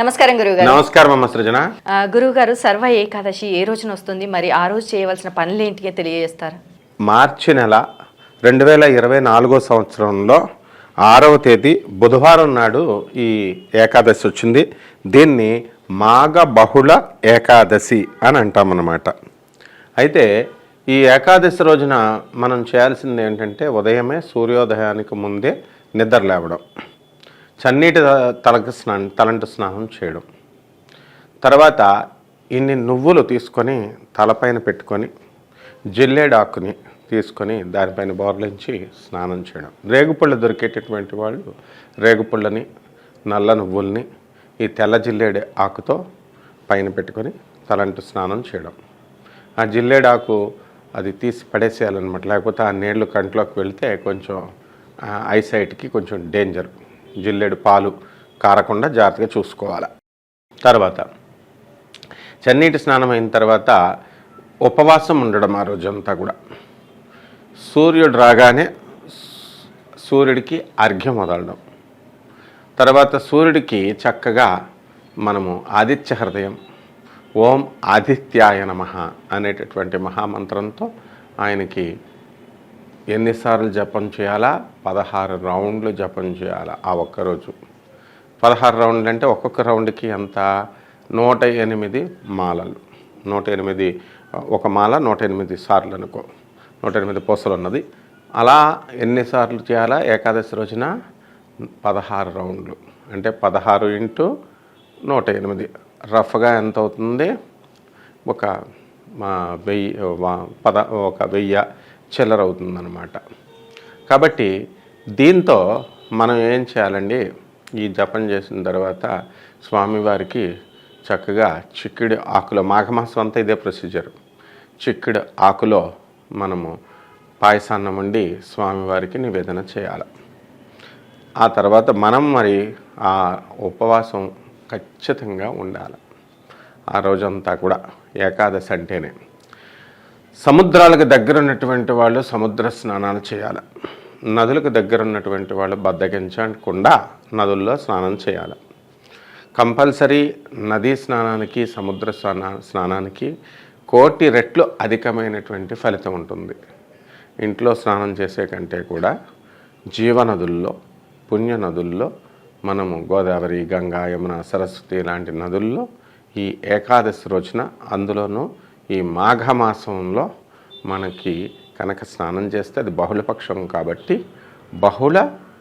నమస్కారం గురువు గారు. నమస్కారం అమ్మ సృజన. గురువు గారు సర్వ ఏకాదశి ఏ రోజున వస్తుంది? మరి ఆ రోజు చేయవలసిన పనులు ఏంటి తెలియజేస్తారు? మార్చి నెల రెండు వేల ఇరవై నాలుగో సంవత్సరంలో ఆరవ తేదీ బుధవారం నాడు ఈ ఏకాదశి వచ్చింది. దీన్ని మాఘ బహుళ ఏకాదశి అని అంటామన్నమాట అయితే ఈ ఏకాదశి రోజున మనం చేయాల్సింది ఏంటంటే ఉదయమే సూర్యోదయానికి ముందే నిద్ర లేవడం. చన్నీటి తలకు స్నానం తలంటు స్నానం చేయడం. తర్వాత ఇన్ని నువ్వులు తీసుకొని తలపైన పెట్టుకొని జిల్లేడాకుని తీసుకొని దానిపైన బోర్లించి స్నానం చేయడం. రేగుపళ్ళు దొరికేటటువంటి వాళ్ళు రేగుపళ్ళని నల్ల నువ్వుల్ని ఈ తెల్ల జిల్లేడు ఆకుతో పైన పెట్టుకొని తలంటు స్నానం చేయడం. ఆ జిల్లేడాకు అది తీసి పడేసేయాలన్నమాట. లేకపోతే ఆ నీళ్ళు కంట్లోకి వెళితే కొంచెం ఐసైట్కి కొంచెం డేంజర్. జిల్లెడు పాలు కారకుండా జాగ్రత్తగా చూసుకోవాలి. తర్వాత చన్నీటి స్నానం అయిన తర్వాత ఉపవాసం ఉండడం ఆ రోజంతా కూడా. సూర్యుడు రాగానే సూర్యుడికి అర్ఘ్యం వదలడం. తర్వాత సూర్యుడికి చక్కగా మనము ఆదిత్య హృదయం ఓం ఆదిత్యాయ నమ అనేటటువంటి మహామంత్రంతో ఆయనకి ఎన్నిసార్లు జపం చేయాలా? పదహారు రౌండ్లు జపం చేయాలా? ఆ ఒక్కరోజు పదహారు రౌండ్లు అంటే ఒక్కొక్క రౌండ్కి ఎంత నూట ఎనిమిది మాలలు. నూట ఎనిమిది ఒక మాల నూట ఎనిమిది సార్లు అనుకో. నూట ఎనిమిది పూసలు ఉన్నది అలా ఎన్నిసార్లు చేయాలా? ఏకాదశి రోజున పదహారు రౌండ్లు. అంటే పదహారు ఇంటూ నూట ఎనిమిది. రఫ్గా ఎంత అవుతుంది ఒక మా వెయ్యి పద ఒక వెయ్యి చిల్లరవుతుందనమాట కాబట్టి దీంతో మనం ఏం చేయాలండి? ఈ జపం చేసిన తర్వాత స్వామివారికి చక్కగా చిక్కుడు ఆకులో మాఘమాసం అంతా ఇదే ప్రొసీజర్. చిక్కుడు ఆకులో మనము పాయసాన్నం వండి స్వామివారికి నివేదన చేయాలి. ఆ తర్వాత మనం మరి ఆ ఉపవాసం ఖచ్చితంగా ఉండాలి. ఆ రోజంతా కూడా ఏకాదశి అంటేనే. సముద్రాలకు దగ్గర ఉన్నటువంటి వాళ్ళు సముద్ర స్నానాలు చేయాలి. నదులకు దగ్గర ఉన్నటువంటి వాళ్ళు బద్దగించకుండా నదుల్లో స్నానం చేయాలి. కంపల్సరీ నదీ స్నానానికి సముద్ర స్నానా స్నానానికి కోటి రెట్లు అధికమైనటువంటి ఫలితం ఉంటుంది. ఇంట్లో స్నానం చేసే కంటే కూడా జీవనదుల్లో పుణ్య నదుల్లో మనము గోదావరి గంగా యమున సరస్వతి లాంటి నదుల్లో ఈ ఏకాదశి రోజున అందులోనూ ఈ మాఘమాసంలో మనకి కనుక స్నానం చేస్తే అది బహుళపక్షం కాబట్టి బహుళ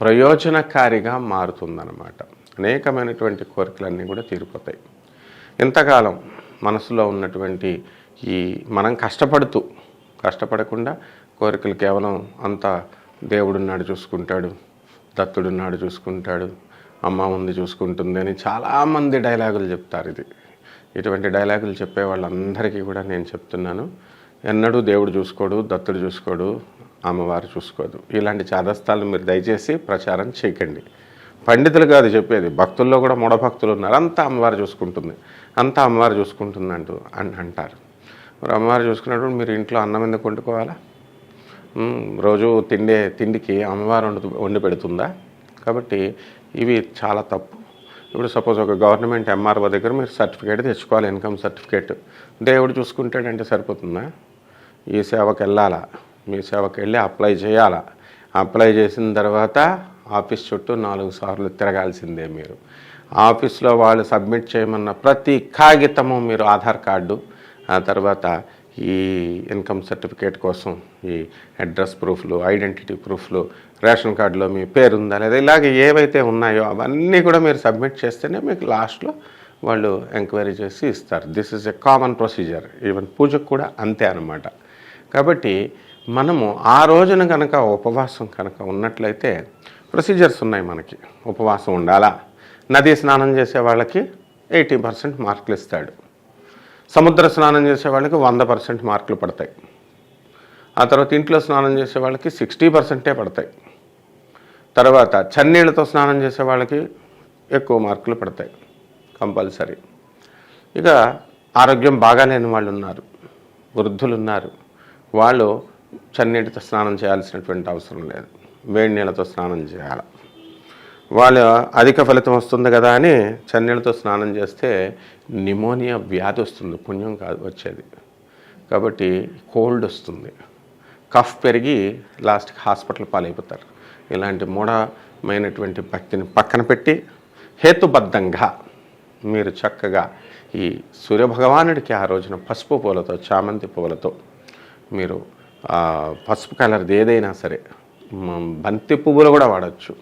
ప్రయోజనకారిగా మారుతుందన్నమాట. అనేకమైనటువంటి కోరికలన్నీ కూడా తీరిపోతాయి. ఇంతకాలం మనసులో ఉన్నటువంటి ఈ మనం కష్టపడుతూ కష్టపడకుండా కోరికలు కేవలం అంత దేవుడున్నాడు చూసుకుంటాడు దత్తుడున్నాడు చూసుకుంటాడు అమ్మ ఉంది చూసుకుంటుంది అని చాలామంది డైలాగులు చెప్తారు ఇది. ఇటువంటి డైలాగులు చెప్పే వాళ్ళందరికీ కూడా నేను చెప్తున్నాను. ఎన్నడూ దేవుడు చూసుకోడు దత్తుడు చూసుకోడు అమ్మవారు చూసుకోదు. ఇలాంటి చాదస్తాలు మీరు దయచేసి ప్రచారం చేయకండి. పండితులు కాదు చెప్పేది భక్తుల్లో కూడా మూఢభక్తులు ఉన్నారు. అంతా అమ్మవారు చూసుకుంటుంది. అంతా అమ్మవారు చూసుకుంటుంది అంటూ అని అంటారు. మరి అమ్మవారు చూసుకున్నప్పుడు మీరు ఇంట్లో అన్నం ఎందుకు వండుకోవాలా? రోజు తిండే తిండికి అమ్మవారు వండు వండి పెడుతుందా? కాబట్టి ఇవి చాలా తప్పు. ఇప్పుడు సపోజ్ ఒక గవర్నమెంట్ ఎంఆర్ఓ దగ్గర మీరు సర్టిఫికేట్ తెచ్చుకోవాలి ఇన్కమ్ సర్టిఫికేట్. దేవుడు చూసుకుంటాడంటే సరిపోతుందా? ఈ సేవకి వెళ్ళాలా? మీ సేవకి వెళ్ళి అప్లై చేయాలా? అప్లై చేసిన తర్వాత ఆఫీస్ చుట్టూ నాలుగు సార్లు తిరగాల్సిందే మీరు. ఆఫీస్లో వాళ్ళు సబ్మిట్ చేయమన్న ప్రతి కాగితము మీరు ఆధార్ కార్డు ఆ తర్వాత ఈ ఇన్కమ్ సర్టిఫికేట్ కోసం ఈ అడ్రస్ ప్రూఫ్లు ఐడెంటిటీ ప్రూఫ్లు రేషన్ కార్డులో మీ పేరు ఉందా లేదా ఇలాగ ఏవైతే ఉన్నాయో అవన్నీ కూడా మీరు సబ్మిట్ చేస్తేనే మీకు లాస్ట్లో వాళ్ళు ఎంక్వైరీ చేసి ఇస్తారు. This is a common procedure even పూజకు కూడా అంతే అనమాట కాబట్టి మనము ఆ రోజున కనుక ఉపవాసం కనుక ఉన్నట్లయితే ప్రొసీజర్స్ ఉన్నాయి మనకి. ఉపవాసం ఉండాలా? నదీ స్నానం చేసే వాళ్ళకి ఎయిటీ పర్సెంట్ మార్కులు ఇస్తాడు. సముద్ర స్నానం చేసే వాళ్ళకి వంద పర్సెంట్ మార్కులు పడతాయి. ఆ తర్వాత ఇంట్లో స్నానం చేసే వాళ్ళకి సిక్స్టీ పర్సెంటే పడతాయి. తర్వాత చన్నీళ్ళతో స్నానం చేసే వాళ్ళకి ఎక్కువ మార్కులు పడతాయి కంపల్సరీ. ఇక ఆరోగ్యం బాగాలేని వాళ్ళు ఉన్నారు వృద్ధులు ఉన్నారు వాళ్ళు చన్నీటితో స్నానం చేయాల్సినటువంటి అవసరం లేదు వేడి నీళ్ళతో స్నానం చేయాలి. వాళ్ళు అధిక ఫలితం వస్తుంది కదా అని చన్నీళ్ళతో స్నానం చేస్తే నిమోనియా వ్యాధి వస్తుంది పుణ్యం కాదు వచ్చేది. కాబట్టి కోల్డ్ వస్తుంది. కఫ్ పెరిగి లాస్ట్కి హాస్పిటల్ పాలైపోతారు. ఇలాంటి మూఢమైనటువంటి భక్తిని పక్కన పెట్టి హేతుబద్ధంగా మీరు చక్కగా ఈ సూర్యభగవానుడికి ఆ రోజున పసుపు పూలతో చామంతి పూలతో మీరు పసుపు కలర్ది ఏదైనా సరే బంతి పువ్వులు కూడా వాడచ్చు.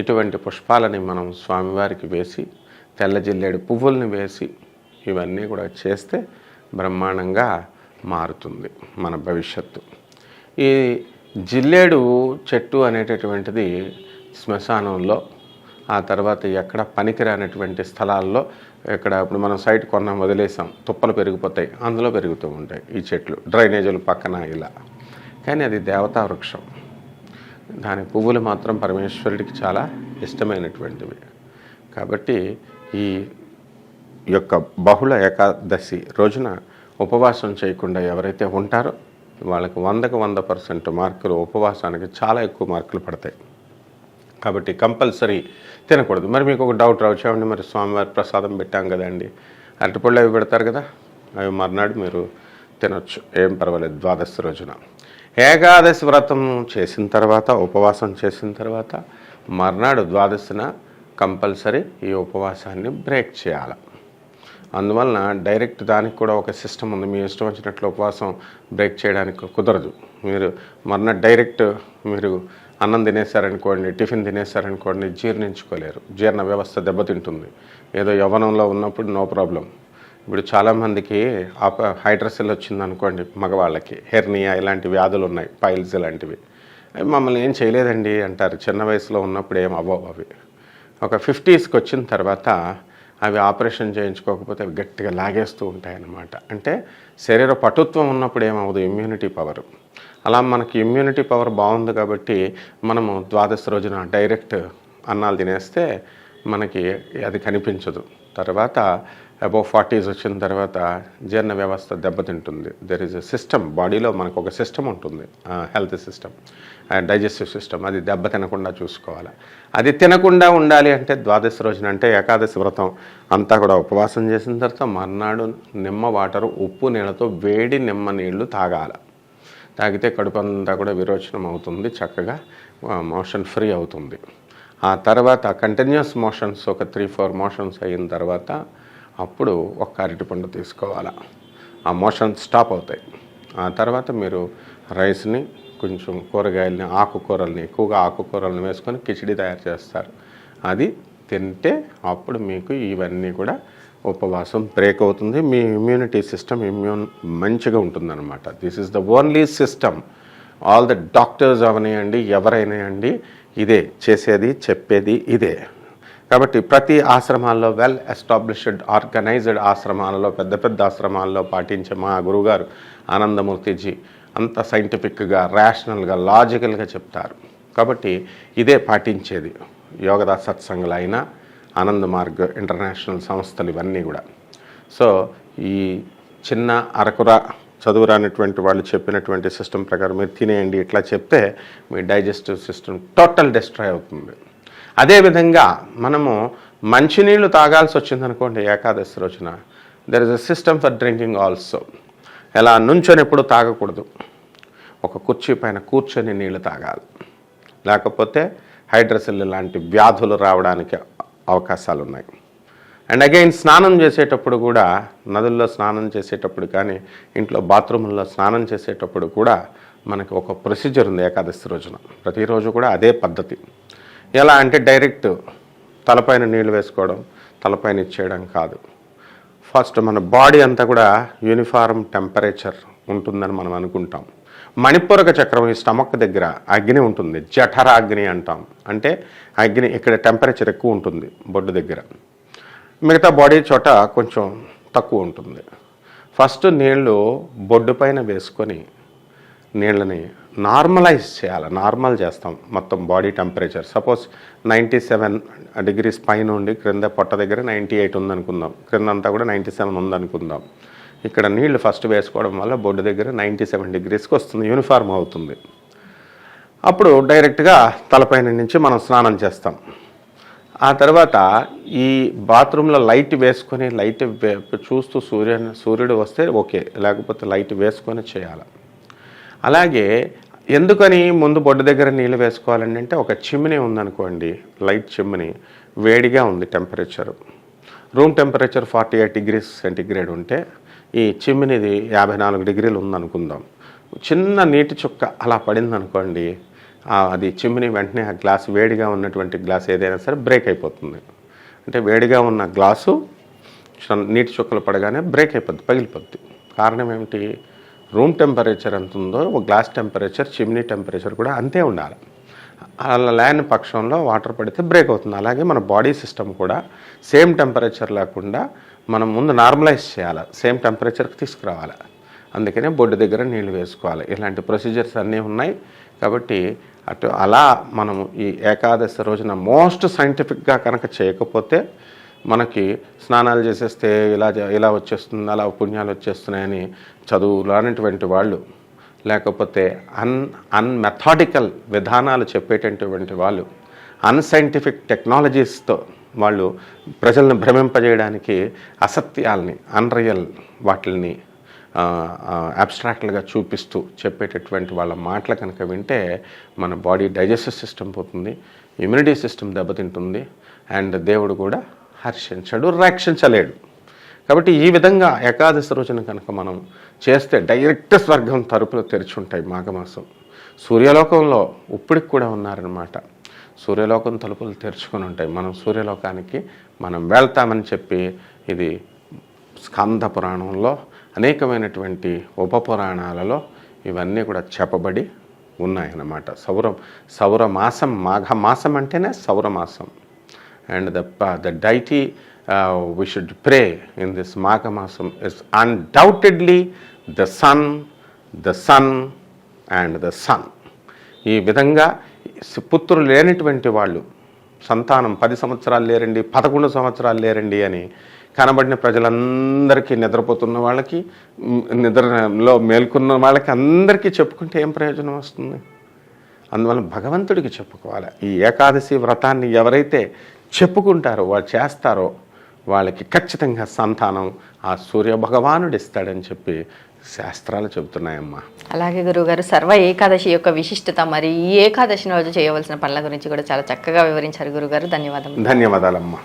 ఇటువంటి పుష్పాలని మనం స్వామివారికి వేసి తెల్ల జిల్లేడు పువ్వుల్ని వేసి ఇవన్నీ కూడా చేస్తే బ్రహ్మాండంగా మారుతుంది మన భవిష్యత్తు. ఈ జిల్లేడు చెట్టు అనేటటువంటిది శ్మశానంలో ఆ తర్వాత ఎక్కడ పనికిరానటువంటి స్థలాల్లో ఇక్కడ ఇప్పుడు మనం సైట్ కొన్నాం వదిలేసాం తుప్పలు పెరిగిపోతాయి అందులో పెరుగుతూ ఉంటాయి ఈ చెట్లు డ్రైనేజీలు పక్కన ఇలా. కానీ అది దేవతా వృక్షం. దాని పువ్వులు మాత్రం పరమేశ్వరుడికి చాలా ఇష్టమైనటువంటివి. కాబట్టి ఈ యొక్క బహుళ ఏకాదశి రోజున ఉపవాసం చేయకుండా ఎవరైతే ఉంటారో వాళ్ళకి వందకు వంద పర్సెంట్ మార్కులు ఉపవాసానికి చాలా ఎక్కువ మార్కులు పడతాయి. కాబట్టి కంపల్సరీ తినకూడదు. మరి మీకు ఒక డౌట్ రావచ్చు. ఏమండి మరి స్వామివారి ప్రసాదం పెట్టాం కదండి అరటిపళ్ళు అవి పెడతారు కదా? అవి మర్నాడు మీరు తినొచ్చు. ఏం పర్వాలేదు. ద్వాదశి రోజున. ఏకాదశి వ్రతం చేసిన తర్వాత ఉపవాసం చేసిన తర్వాత మర్నాడు ద్వాదశిన కంపల్సరీ ఈ ఉపవాసాన్ని బ్రేక్ చేయాలి. అందువలన డైరెక్ట్ దానికి కూడా ఒక సిస్టమ్ ఉంది. మీ ఇష్టం వచ్చినట్లు ఉపవాసం బ్రేక్ చేయడానికి కుదరదు. మీరు మొన్న డైరెక్ట్ మీరు అన్నం తినేశారనుకోండి టిఫిన్ తినేశారనుకోండి జీర్ణించుకోలేరు. జీర్ణ వ్యవస్థ దెబ్బతింటుంది. ఏదో యవ్వనంలో ఉన్నప్పుడు నో ప్రాబ్లం. ఇప్పుడు చాలామందికి ఆప హైడ్రసెల్ వచ్చింది అనుకోండి మగవాళ్ళకి. హెర్నియా ఇలాంటి వ్యాధులు ఉన్నాయి. పైల్స్ ఇలాంటివి. అవి మమ్మల్ని ఏం చేయలేదండి అంటారు. చిన్న వయసులో ఉన్నప్పుడు ఏం అవ్వవు అవి. ఒక ఫిఫ్టీస్కి వచ్చిన తర్వాత అవి ఆపరేషన్ చేయించుకోకపోతే అవి గట్టిగా లాగేస్తూ ఉంటాయన్నమాట. అంటే శరీర పటుత్వం ఉన్నప్పుడు ఏమవుదు ఇమ్యూనిటీ పవర్ అలా మనకి ఇమ్యూనిటీ పవర్ బాగుంది కాబట్టి మనము ద్వాదశ రోజున డైరెక్ట్ అన్నాలు తినేస్తే మనకి అది కనిపించదు. తర్వాత అబౌవ్ ఫార్టీస్ వచ్చిన తర్వాత జీర్ణ వ్యవస్థ దెబ్బతింటుంది. దెర్ ఇస్ ఎ సిస్టమ్ బాడీలో మనకు ఒక సిస్టమ్ ఉంటుంది హెల్త్ సిస్టమ్ డైజెస్టివ్ సిస్టమ్ అది దెబ్బ తినకుండా చూసుకోవాలి. అది తినకుండా ఉండాలి అంటే ద్వాదశి రోజున అంటే ఏకాదశి వ్రతం. అంతా కూడా ఉపవాసం చేసిన తర్వాత మర్నాడు నిమ్మ వాటర్ ఉప్పు నీళ్ళతో వేడి నిమ్మ నీళ్ళు తాగాలి. తాగితే కడుపు అంతా కూడా విరోచనం అవుతుంది చక్కగా మోషన్ ఫ్రీ అవుతుంది. ఆ తర్వాత కంటిన్యూస్ మోషన్స్ ఒక త్రీ ఫోర్ మోషన్స్ అయిన తర్వాత అప్పుడు ఒక అరటిపండు తీసుకోవాలి. ఆ మోషన్ స్టాప్ అవుతాయి. ఆ తర్వాత మీరు రైస్ని కొంచెం కూరగాయలని ఆకుకూరల్ని ఎక్కువగా ఆకుకూరలను వేసుకొని కిచిడి తయారు చేస్తారు. అది తింటే అప్పుడు మీకు ఇవన్నీ కూడా ఉపవాసం బ్రేక్ అవుతుంది. మీ ఇమ్యూనిటీ సిస్టమ్ ఇమ్యూన్ మంచిగా ఉంటుందన్నమాట. This is the only system all the doctors అవనియండి ఎవరైనా అండి ఇదే చేసేది చెప్పేది ఇదే. కాబట్టి ప్రతి ఆశ్రమాల్లో వెల్ ఎస్టాబ్లిష్డ్ ఆర్గనైజ్డ్ ఆశ్రమాలలో పెద్ద పెద్ద ఆశ్రమాల్లో పాటించే మా గురుగారు ఆనందమూర్తిజీ అంత సైంటిఫిక్గా రేషనల్గా లాజికల్గా చెప్తారు. కాబట్టి ఇదే పాటించేది యోగదా సత్సంగులు అయినా ఆనంద్ మార్గ్ ఇంటర్నేషనల్ సంస్థలు ఇవన్నీ కూడా. సో ఈ చిన్న అరకుర చదువురానటువంటి వాళ్ళు చెప్పినటువంటి సిస్టమ్ ప్రకారం మీరు తినేయండి ఇట్లా చెప్తే మీ డైజెస్టివ్ సిస్టమ్ టోటల్ డిస్ట్రాయ్ అవుతుంది. అదేవిధంగా మనము మంచినీళ్ళు తాగాల్సి వచ్చిందనుకోండి ఏకాదశి రోజున there is a system for drinking also ఎలా? నుంచొని ఎప్పుడు తాగకూడదు. ఒక కుర్చీ పైన కూర్చొని నీళ్ళు తాగాలి. లేకపోతే హైడ్రసిల్ లాంటి వ్యాధులు రావడానికి అవకాశాలు ఉన్నాయి అండ్ అగైన్ స్నానం చేసేటప్పుడు కూడా నదుల్లో స్నానం చేసేటప్పుడు కానీ ఇంట్లో బాత్రూముల్లో స్నానం చేసేటప్పుడు కూడా మనకు ఒక ప్రొసీజర్ ఉంది ఏకాదశి రోజున. ప్రతిరోజు కూడా అదే పద్ధతి. ఎలా అంటే డైరెక్ట్ తలపైన నీళ్ళు వేసుకోవడం తలపైన ఇచ్చేయడం కాదు. ఫస్ట్ మన బాడీ అంతా కూడా యూనిఫారం టెంపరేచర్ ఉంటుందని మనం అనుకుంటాం. మణిపూరక చక్రం ఈ స్టమక్ దగ్గర అగ్ని ఉంటుంది. జఠర అగ్ని అంటాం. అంటే అగ్ని ఇక్కడ టెంపరేచర్ ఎక్కువ ఉంటుంది బొడ్డు దగ్గర. మిగతా బాడీ చోట కొంచెం తక్కువ ఉంటుంది. ఫస్ట్ నీళ్ళు బొడ్డు పైన వేసుకొని నీళ్ళని నార్మలైజ్ చేయాలి. నార్మల్ చేస్తాం మొత్తం body temperature. Suppose ninety seven degrees పైన ఉండి క్రింద పొట్ట దగ్గర నైంటీ ఎయిట్ ఉందనుకుందాం. క్రింద అంతా కూడా నైంటీ సెవెన్ ఉందనుకుందాం. ఇక్కడ నీళ్ళు ఫస్ట్ వేసుకోవడం వల్ల బొడ్డు దగ్గర నైంటీ సెవెన్ డిగ్రీస్కి వస్తుంది యూనిఫార్మ్ అవుతుంది. అప్పుడు డైరెక్ట్గా తలపైన నుంచి మనం స్నానం చేస్తాం. ఆ తర్వాత ఈ బాత్రూంలో లైట్ వేసుకొని లైట్ చూస్తూ సూర్య సూర్యుడు వస్తే ఓకే లేకపోతే లైట్ వేసుకొని చేయాలి. అలాగే ఎందుకని ముందు బొడ్డు దగ్గర నీళ్ళు వేసుకోవాలండి అంటే ఒక చిమ్మిని ఉందనుకోండి లైట్ చిమ్ని వేడిగా ఉంది temperature room temperature forty eight degrees centigrade ఉంటే ఈ చిమ్మినిది యాభై నాలుగు డిగ్రీలు ఉందనుకుందాం. చిన్న నీటి చుక్క అలా పడింది అనుకోండి అది చిమ్మిని వెంటనే ఆ గ్లాస్ వేడిగా ఉన్నటువంటి గ్లాస్ ఏదైనా సరే బ్రేక్ అయిపోతుంది. అంటే వేడిగా ఉన్న గ్లాసు నీటి చుక్కలు పడగానే బ్రేక్ అయిపోద్ది పగిలిపోద్ది. కారణం ఏమిటి? రూమ్ టెంపరేచర్ ఎంత ఉందో ఒక గ్లాస్ టెంపరేచర్ చిమ్నీ టెంపరేచర్ కూడా అంతే ఉండాలి. అలా లేని పక్షంలో వాటర్ పడితే బ్రేక్ అవుతుంది. అలాగే మన బాడీ సిస్టమ్ కూడా సేమ్ టెంపరేచర్ లేకుండా మనం ముందు నార్మలైజ్ చేయాలి. సేమ్ టెంపరేచర్కి తీసుకురావాలి. అందుకనే బొడ్డు దగ్గర నీళ్ళు వేసుకోవాలి. ఇలాంటి ప్రొసీజర్స్ అన్నీ ఉన్నాయి. కాబట్టి అటు అలా మనము ఈ ఏకాదశి రోజున మోస్ట్ సైంటిఫిక్గా కనుక చేయకపోతే మనకి స్నానాలు చేసేస్తే ఇలా ఇలా వచ్చేస్తుంది అలా పుణ్యాలు వచ్చేస్తున్నాయని చదువులానటువంటి వాళ్ళు లేకపోతే అన్ అన్మెథాడికల్ విధానాలు చెప్పేటటువంటి వాళ్ళు అన్సైంటిఫిక్ టెక్నాలజీస్తో వాళ్ళు ప్రజలను భ్రమింపజేయడానికి అసత్యాలని అన్రియల్ వాటిని అబ్స్ట్రాక్ట్లుగా చూపిస్తూ చెప్పేటటువంటి వాళ్ళ మాటలు కనుక వింటే మన బాడీ డైజెస్టివ్ సిస్టమ్ పోతుంది ఇమ్యూనిటీ సిస్టమ్ దెబ్బతింటుంది అండ్ దేవుడు కూడా హర్షించడు రక్షించలేడు. కాబట్టి ఈ విధంగా ఏకాదశి రోజున కనుక మనం చేస్తే డైరెక్ట్ స్వర్గం తలుపులు తెరిచి ఉంటాయి మాఘమాసం. సూర్యలోకంలో ఇప్పటికి కూడా ఉన్నారనమాట సూర్యలోకం తలుపులు తెరుచుకొని ఉంటాయి. మనం సూర్యలోకానికి మనం వెళ్తామని చెప్పి ఇది స్కంద పురాణంలో అనేకమైనటువంటి ఉప పురాణాలలో ఇవన్నీ కూడా చెప్పబడి ఉన్నాయన్నమాట. సౌర సౌర మాసం మాఘ మాసం అంటేనే సౌరమాసం. And the the deity we should pray in this Magha masam is undoubtedly the sun the sun and the sun ఈ విధంగా పుత్రులు లేనటువంటి వాళ్ళు సంతానం పది సంవత్సరాలు లేరండి పదకొండు సంవత్సరాలు లేరండి అని కనబడిన ప్రజలందరికీ నిద్రపోతున్న వాళ్ళకి నిద్రలో మేల్కొన్న వాళ్ళకి అందరికీ చెప్పుకుంటే ఏం ప్రయోజనం వస్తుంది? అందువల్ల భగవంతుడికి చెప్పుకోవాలి. ఈ ఏకాదశి వ్రతాన్ని ఎవరైతే చెప్పుకుంటారో వాళ్ళు చేస్తారో వాళ్ళకి ఖచ్చితంగా సంతానం ఆ సూర్య భగవానుడు ఇస్తాడని చెప్పి శాస్త్రాలు చెబుతున్నాయమ్మా. అలాగే గురువుగారు సర్వ ఏకాదశి యొక్క విశిష్టత మరి ఈ ఏకాదశి రోజు చేయవలసిన పనుల గురించి కూడా చాలా చక్కగా వివరించారు గురుగారు ధన్యవాదములు. ధన్యవాదాలమ్మా.